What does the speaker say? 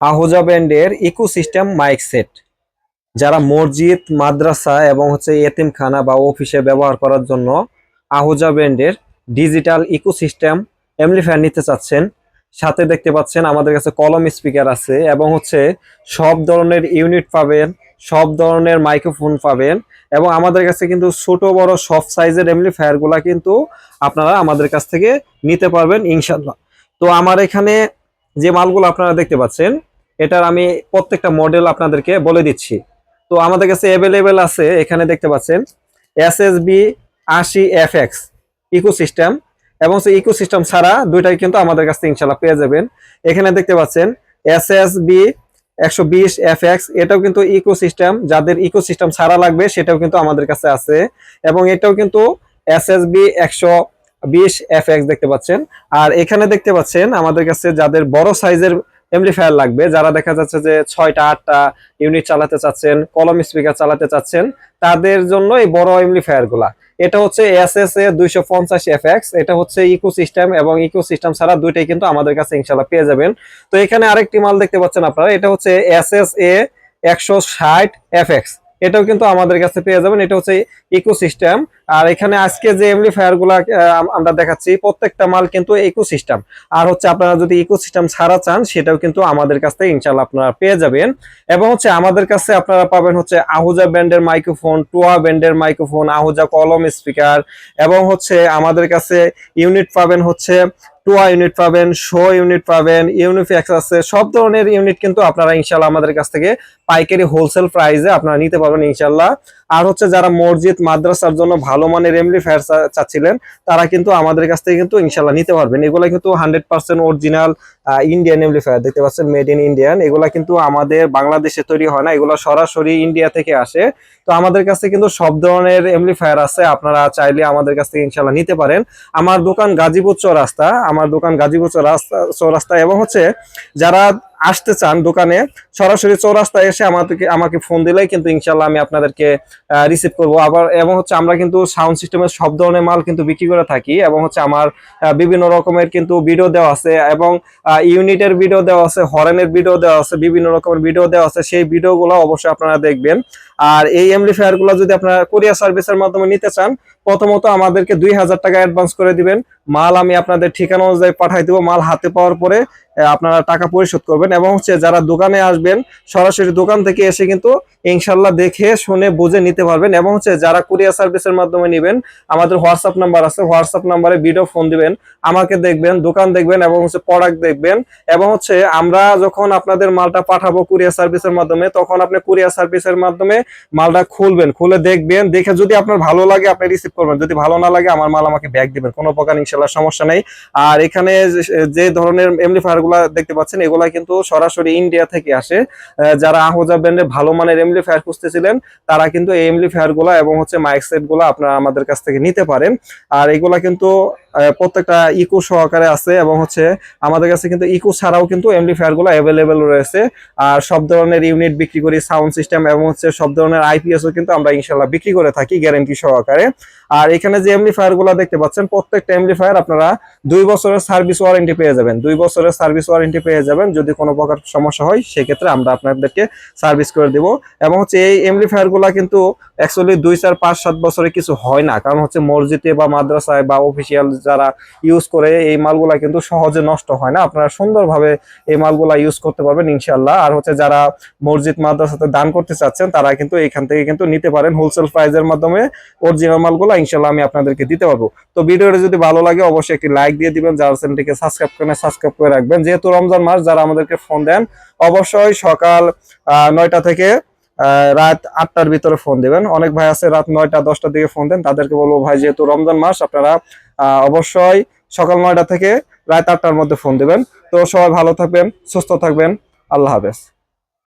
আহুজা ব্র্যান্ডের ecosystem mic set. যারা মসজিদ, মাদ্রাসা এবং হচ্ছে এতিমখানা বা অফিসে ব্যবহার করার জন্য আহুজা ব্র্যান্ডের ডিজিটাল ইকোসিস্টেম এমপ্লিফায়ার নিতে চাচ্ছেন, সাথে দেখতে পাচ্ছেন আমাদের কাছে কলম স্পিকার আছে এবং হচ্ছে সব ধরনের ইউনিট পাবেন, সব ধরনের মাইক্রোফোন পাবেন এবং আমাদের কাছে কিন্তু ছোট, বড়, সব সাইজের এমপ্লিফায়ারগুলা কিন্তু আপনারা আমাদের কাছ থেকে নিতে পারবেন ইনশাল্লাহ তো আমার এখানে যে মালগুলো আপনারা দেখতে পাচ্ছেন এটার আমি প্রত্যেকটা মডেল আপনাদেরকে বলে দিচ্ছি। তো আমাদের কাছে অ্যাভেলেবেল আছে, এখানে দেখতে পাচ্ছেন এস এস বি আশি এফ এক্স ইকোসিস্টেম এবং সেই ইকোসিস্টেম ছাড়া দুইটাই কিন্তু আমাদের কাছে ইনশাল্লাহ পেয়ে যাবেন। এখানে দেখতে পাচ্ছেন এস এস বি একশো বিশ এফ এক্স এটাও কিন্তু ইকোসিস্টেম যাদের ইকোসিস্টেম ছাড়া লাগবে সেটাও কিন্তু আমাদের কাছে আছে। এবং এটাও কিন্তু এস এস বি একশো বিশ এফ এক্স দেখতে পাচ্ছেন। আর এখানে দেখতে পাচ্ছেন, আমাদের কাছে যাদের বড় সাইজের এমপ্লিফায়ার লাগবে, যারা দেখা যাচ্ছে যে ছয়টা, আটটা ইউনিট চালাতে চাচ্ছেন, কলম স্পিকার চালাতে চাচ্ছেন, তাদের জন্য এই বড় এমপ্লিফায়ারগুলা। এটা হচ্ছে এস এস এ দুইশো পঞ্চাশ এফ এক্স এটা হচ্ছে ইকো সিস্টেম এবং ইকো সিস্টেম ছাড়া দুইটাই কিন্তু আমাদের কাছে ইনশাল্লাহ পেয়ে যাবেন। তো এখানে আরেকটি মাল দেখতে পাচ্ছেন আপনারা, এটা হচ্ছে এস এস এ একশো ষাট এফ এক্স এটাও কিন্তু আমাদের কাছে পেয়ে যাবেন। এটা হচ্ছে ইকোসিস্টেম আর এখানে আজকে যে এমপ্লিফায়ারগুলা আমরা দেখাচ্ছি, প্রত্যেকটা মাল কিন্তু ইকোসিস্টেম আর হচ্ছে আপনারা যদি ইকোসিস্টেম ছাড়া চান, সেটাও কিন্তু আমাদের কাছ থেকে ইনশাল্লাহ আপনারা পেয়ে যাবেন। এবং হচ্ছে আমাদের কাছে আপনারা পাবেন হচ্ছে আহুজা ব্র্যান্ডের মাইক্রোফোন টুয়া ব্র্যান্ডের মাইক্রোফোন আহুজা কলম স্পিকার এবং হচ্ছে আমাদের কাছে ইউনিট পাবেন হচ্ছে টুয়া ইউনিট পাবেন শো ইউনিট পাবেন ইউনিফ্যাক্স আছে সব ধরনের ইউনিট কিন্তু আপনারা ইনশাল্লাহ আমাদের কাছ থেকে পাইকারি হোলসেল প্রাইসে আপনারা নিতে পারবেন ইনশাল্লাহ আর হচ্ছে যারা মসজিদ, মাদ্রাসার জন্য ভালো মানের এমপ্লিফায়ার চাচ্ছিলেন, তারা কিন্তু আমাদের কাছ থেকে কিন্তু ইনশাল্লাহ নিতে পারবেন। এগুলো কিন্তু hundred percent original Indian amplifier দেখতে পাচ্ছেন মেড ইন ইন্ডিয়ান এগুলা কিন্তু আমাদের বাংলাদেশে তৈরি হয় না, এগুলো সরাসরি ইন্ডিয়া থেকে আসে। তো আমাদের কাছে কিন্তু সব ধরনের এমপ্লিফায়ার আছে, আপনারা চাইলে আমাদের কাছ থেকে ইনশাল্লাহ নিতে পারেন। আমার দোকান গাজীপুর চৌরাস্তা, আমার দোকান গাজীপুর চৌরাস্তা চৌরাস্তা এবং হচ্ছে যারা আসতে চান দোকানে, সরাসরি চৌরাস্তায় এসে আমাদেরকে, আমাকে ফোন দিলেই কিন্তু ইনশাল্লাহ আমি আপনাদেরকে রিসিভ করব। আবার, এবং হচ্ছে আমরা কিন্তু সাউন্ড সিস্টেমের সব ধরনের মাল কিন্তু বিক্রি করে থাকি এবং হচ্ছে আমার বিভিন্ন রকমের কিন্তু ভিডিও দেওয়া আছে এবং ইউনিটের ভিডিও দেওয়া আছে হরেনের ভিডিও দেওয়া আছে, বিভিন্ন রকমের ভিডিও দেওয়া আছে। সেই ভিডিওগুলো অবশ্যই আপনারা দেখবেন। আর এই এমপ্লিফায়ারগুলো যদি আপনারা কোরিয়ার সার্ভিসের মাধ্যমে নিতে চান, প্রথমত আমাদেরকে দুই হাজার টাকা অ্যাডভান্স করে দিবেন। মাল আমি আপনাদের ঠিকানা অনুযায়ী পাঠাই দেবো। মাল হাতে পাওয়ার পরে আপনারা টাকা পরিশোধ করবেন এবং হচ্ছে যারা দোকানে আসবেন, সরাসরি দোকান থেকে এসে কিন্তু ইনশাল্লাহ দেখে, শুনে, বুঝে নিতে পারবেন এবং হচ্ছে যারা কুরিয়ার সার্ভিসের মাধ্যমে নেবেন, আমাদের হোয়াটসঅ্যাপ নাম্বার আছে। হোয়াটসঅ্যাপ নাম্বারে ভিডিও ফোন দিবেন, আমাকে দেখবেন, দোকান দেখবেন এবং হচ্ছে প্রোডাক্ট দেখবেন এবং হচ্ছে আমরা যখন আপনাদের মালটা পাঠাবো কুরিয়ার সার্ভিসের মাধ্যমে, তখন আপনি কুরিয়ার সার্ভিসের মাধ্যমে মালটা খুলবেন, খুলে দেখবেন, দেখে যদি আপনার ভালো লাগে, আপনি রিসিভ করবেন। যদি ভালো না লাগে, আমার মাল আমাকে ব্যাগ দিবেন। কোনো প্রকার ইনশাল্লাহ সমস্যা নেই। আর এখানে যে- ধরনের এমলিফায়ারগুলা দেখতে পাচ্ছেন, এগুলা কিন্তু সরাসরি ইন্ডিয়া থেকে আসে। যারা আহজা ব্র্যান্ডের ভালো মানের এমপ্লিফায়ার খুঁজতেছিলেন, তারা কিন্তু এই এমলিফায়ারগুলা এবং হচ্ছে মাইক সেটগুলা আপনারা আমাদের কাছ থেকে নিতে পারেন। আর এগুলা কিন্তু প্রত্যেকটা ইকো সহকারে আছে এবং হচ্ছে আমাদের কাছে কিন্তু ইকো ছাড়াও কিন্তু এমপ্লিফায়ারগুলো অ্যাভেলেবেল রয়েছে। আর সব ধরনের ইউনিট বিক্রি করি সাউন্ড সিস্টেম এবং হচ্ছে সব ধরনের আইপিএস ও কিন্তু আমরা ইনশাল্লাহ বিক্রি করে থাকি গ্যারান্টি সহকারে। আর এখানে যে এমপ্লিফায়ারগুলো দেখতে পাচ্ছেন, প্রত্যেকটা এমপ্লিফায়ার আপনারা দুই বছরের সার্ভিস ওয়ারেন্টি পেয়ে যাবেন। দুই বছরের সার্ভিস ওয়ারেন্টি পেয়ে যাবেন, যদি কোনো প্রকার সমস্যা হয়, সেক্ষেত্রে আমরা আপনাদেরকে সার্ভিস করে দেব। এবং হচ্ছে এই এমপ্লিফায়ারগুলা কিন্তু অ্যাকচুয়ালি দুই, চার, পাঁচ, সাত বছরে কিছু হয় না। কারণ হচ্ছে মসজিদে বা মাদ্রাসায় বা অফিসিয়াল যারা ইউজ করে এই মালগুলা কিন্তু সহজে নষ্ট হয় না। আপনারা সুন্দরভাবে এই মালগুলা ইউজ করতে পারবেন ইনশাল্লাহ আর হচ্ছে যারা মসজিদ মাদ্রাসাতে দান করতে চাচ্ছেন, তারা কিন্তু এখান থেকে কিন্তু নিতে পারেন হোলসেল প্রাইজের মাধ্যমে অরিজিনাল মালগুলো। ইনশাল্লাহ আমি আপনাদেরকে দিতে পারব। তো ভিডিওটা যদি ভালো লাগে, অবশ্যই একটি লাইক দিয়ে দিবেন, যারা চ্যানেলটিকে সাবস্ক্রাইব করেন সাবস্ক্রাইব করে রাখবেন। যেহেতু রমজান মাস, যারা আমাদেরকে ফোন দেন, অবশ্যই সকাল নয়টা থেকে রাত আটটার ভিতরে ফোন দিবেন। অনেক ভাই আছে রাত নয়টা, দশটার দিকে ফোন দেন। তাদেরকে বলব, ভাই, যেহেতু রমজান মাস, আপনারা অবশ্যই সকাল নয়টা থেকে রাত আটটার মধ্যে ফোন দেবেন। তো সবাই ভালো থাকবেন, সুস্থ থাকবেন। আল্লাহ হাফেজ।